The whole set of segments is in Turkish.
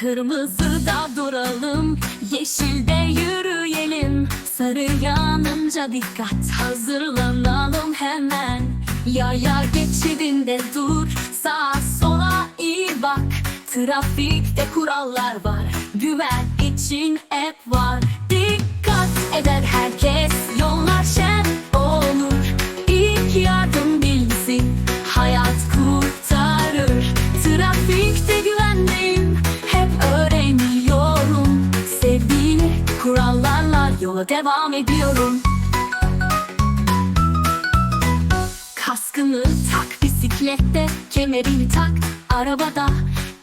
Kırmızıda duralım, yeşilde yürüyelim. Sarı yanınca dikkat, hazırlanalım hemen. Yaya geçidinde dur, sağa sola iyi bak. Trafikte kurallar var, güven için hep var yola devam ediyorum. Kaskını tak bisiklette, kemerini tak arabada.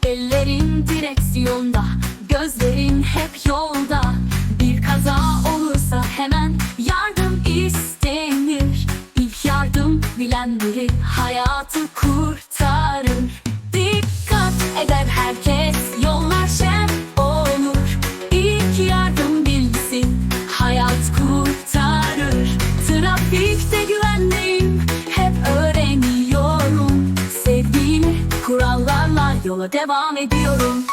Ellerin direksiyonda, gözlerin hep yolda. Bir kaza olursa hemen yardım istenir. İlk yardım bilenleri hayatı kurtarır. Dikkat eder yola devam ediyorum.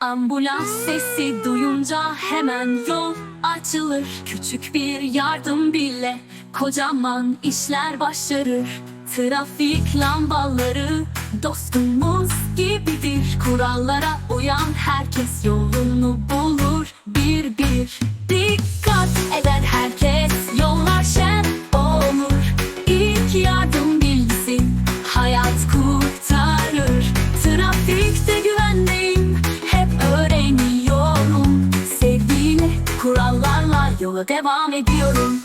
Ambulans sesi duyunca hemen yol açılır. Küçük bir yardım bile kocaman işler başarır. Trafik lambaları dostumuz gibidir. Kurallara uyan herkes yolunu yola devam ediyorum.